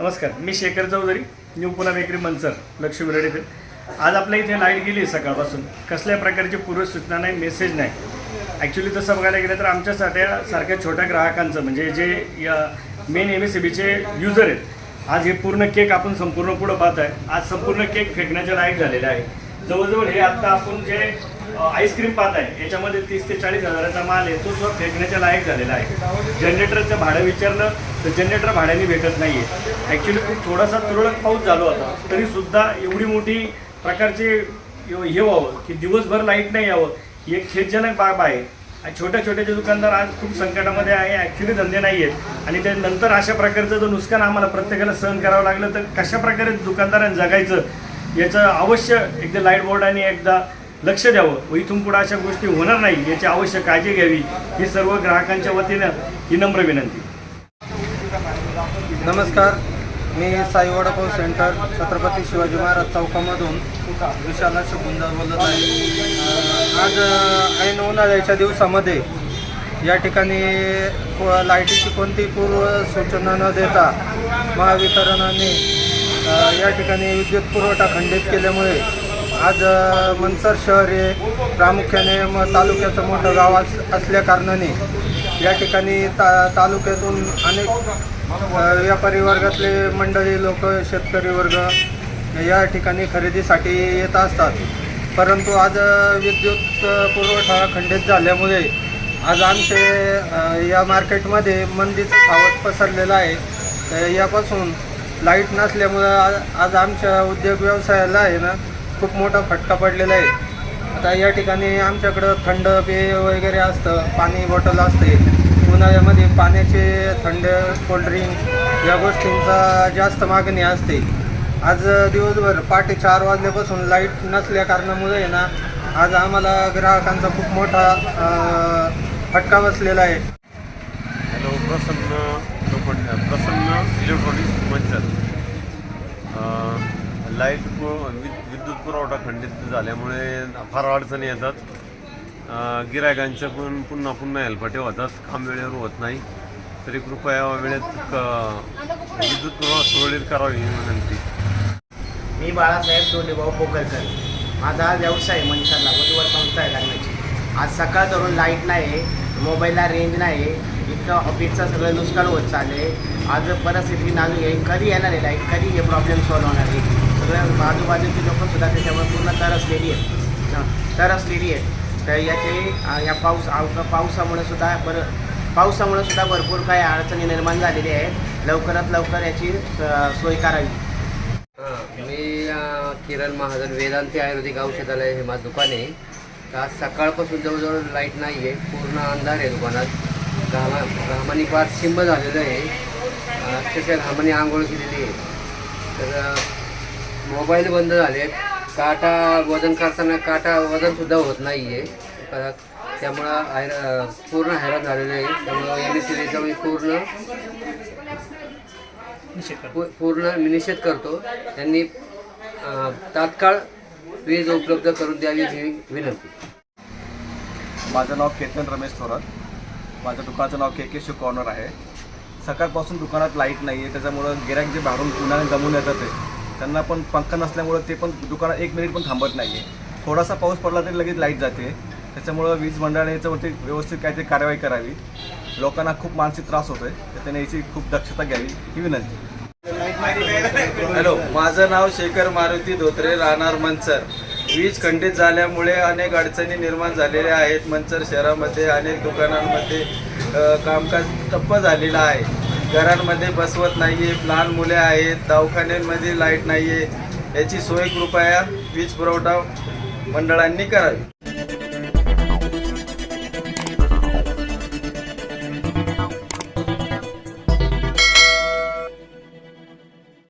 नमस्कार मी Shekhar Chaudhari new Poona bakery Manchar Lakshmi road येथे आज आपल्या इथे लाइट गेली आहे सकाळपासून. कसल्या प्रकारची पूर्वसूचना नाही मेसेज नाही. ॲक्च्युली तसं बघायला गेलं तर आमच्यासाठी सारख्या छोट्या ग्राहकांचं म्हणजे जे या मेन एम एस सी बीचे युजर आहेत. आज हे पूर्ण केक आपण संपूर्ण पुढं पाहत आहे. आज संपूर्ण केक फेकण्याच्या लायक झालेलं आहे. जवळजवळ हे आत्ता आपण जे आईस्क्रीम पाहत आहे याच्यामध्ये तीस ते चाळीस हजाराचा माल आहे तो सुद्धा फेकण्याच्या लायक झालेला आहे. जनरेटरचं भाडं विचारलं तर जनरेटर भाड्याने भेटत नाही आहे ॲक्च्युली खूप थोडासा तुरळक पाऊस झालो होता तरीसुद्धा एवढी मोठी प्रकारचे हे व्हावं की दिवसभर लाइट नाही यावं ही एक खेदजनक बाब आहे. आणि छोट्या छोटे जे दुकानदार आज खूप संकटामध्ये आहे ॲक्च्युली धंदे नाही आहेत आणि त्यानंतर अशा प्रकारचं जर नुकसान आम्हाला प्रत्येकाला सहन करावं लागलं तर कशा प्रकारे दुकानदारांनी जगायचं? याचं अवश्य एकदा लाइट बोर्डाने एकदा लक्ष द्यावं. व इथून पुढे अशा गोष्टी होणार नाही. याची अवश्य काळजी घ्यावी. ही सर्व ग्राहकांच्या वतीनं ही नम्र विनंती. नमस्कार. मी साई वडापाव सेंटर छत्रपती शिवाजी महाराज चौकामधून विशाला अशोक बोलत आहे. आज ऐन उन्हाळ्याच्या दिवसामध्ये या ठिकाणी लाईटीची कोणती पूर्व सूचना न देता महावितरणाने या ठिकाणी विद्युत पुरवठा खंडित केल्यामुळे आज मनसर शहर हे प्रामुख्याने म तालुक्याचं मोठं गाव अस असल्याकारणाने या ठिकाणी ता तालुक्यातून अनेक व्यापारी वर्गातले मंडळी लोक शेतकरी वर्ग या ठिकाणी खरेदीसाठी येत असतात. परंतु आज विद्युत पुरवठा खंडित झाल्यामुळे आज आमचे या मार्केटमध्ये मंदीचं सावट पसरलेलं आहे. यापासून लाइट नसल्यामुळं आज आमच्या उद्योग व्यवसायाला आहे ना खूप मोठा फटका पडलेला आहे. आता या ठिकाणी आमच्याकडं थंड पेय वगैरे असतं पाणी बॉटल असते. उन्हाळ्यामध्ये पाण्याचे थंड कोल्ड्रिंक या गोष्टींचा जास्त मागणी असते. आज दिवसभर पहाटे चार वाजल्यापासून लाइट नसल्या कारणामुळे आहे ना आज आम्हाला ग्राहकांचा खूप मोठा फटका बसलेला आहे. हॅलो प्रसन्न इलेक्ट्रॉनिक्स लाइट विद्युत पुरवठा खंडित झाल्यामुळे फार अडचणी येतात. गिरायकांच्या पण पुन्हा पुन्हा हेलपाटे होतात. काम वेळेवर होत नाही. तरी कृपया वेळेत विद्युत पुरवठा सुरळीत करावी ही विनंती. मी बाळासाहेब दोलेभाऊ पोकरकर माझा व्यवसाय मंचाला वधूवर संस्था आहे लग्नाची आज सकाळ धरून लाइट नाही मोबाईलला रेंज नाही इतकं ऑफिसचं सगळं नुकसान होत चाललं आहे आज परिस्थिती नाजूक आहे कधी येणार आहे लाइट कधी हे प्रॉब्लेम सॉल्व्ह होणार आहे? सगळं आजूबाजूची लोकंसुद्धा त्याच्यावर पूर्ण तरसलेली आहेत. तर तरसलेली आहेत. तर याचे या पाऊस पावसामुळे सुद्धा बरं पावसामुळे सुद्धा भरपूर काही अडचणी निर्माण झालेली आहेत. लवकरात लवकर याची सोय करावी. हां मी किरण महाजन वेदांती आयुर्वेदिक औषधालय हे माझं दुकान आहे. तर आज सकाळपासून जवळजवळ लाइट नाही आहे पूर्ण अंधार आहे दुकानात. घामा घामाने फार शिंब झालेलं आहे. अक्षरशः घामाने आंघोळ केलेली आहे. तर मोबाईल बंद झाले काटा वजन करताना काटा वजनसुद्धा होत नाही आहे त्यामुळं हैर पूर्ण हैराण झालेलं आहे. त्यामुळं एम एस सी मी पूर्ण पूर्ण मी निषेध करतो. त्यांनी तात्काळ वीज उपलब्ध करून द्यावी ही विनंती. माझं नाव केतन रमेश थोरात. माझ्या दुकानाचं नाव के के शू कॉर्नर आहे. सकाळपासून दुकानात लाइट नाही आहे त्याच्यामुळं गिराईक जे बाहेरून उन्हाने दमून येतात ते त्यांना पण पंखा नसल्यामुळं ते पण दुकानात एक मिनिट पण थांबत नाही आहे थोडासा पाऊस पडला तरी लगेच लाइट जाते. त्याच्यामुळं वीज मंडळाने याच्यावरती व्यवस्थित काहीतरी कारवाई करावी. लोकांना खूप मानसिक त्रास होतो आहे तर त्याने याची खूप दक्षता घ्यावी ही विनंती. हॅलो माझं नाव शेखर मारुती धोत्रे राहणार मंचर. वीज खंडित झाल्यामुळे अनेक अडचणी निर्माण झालेल्या आहेत. मंचर शहरामध्ये अनेक दुकानांमध्ये कामकाज ठप्प झालेलं आहे. घरांमध्ये बसवत नाही आहे लहान मुले आहेत दवाखान्यांमध्ये लाइट नाही आहे याची सोय कृपया वीज पुरवठा मंडळांनी करावी.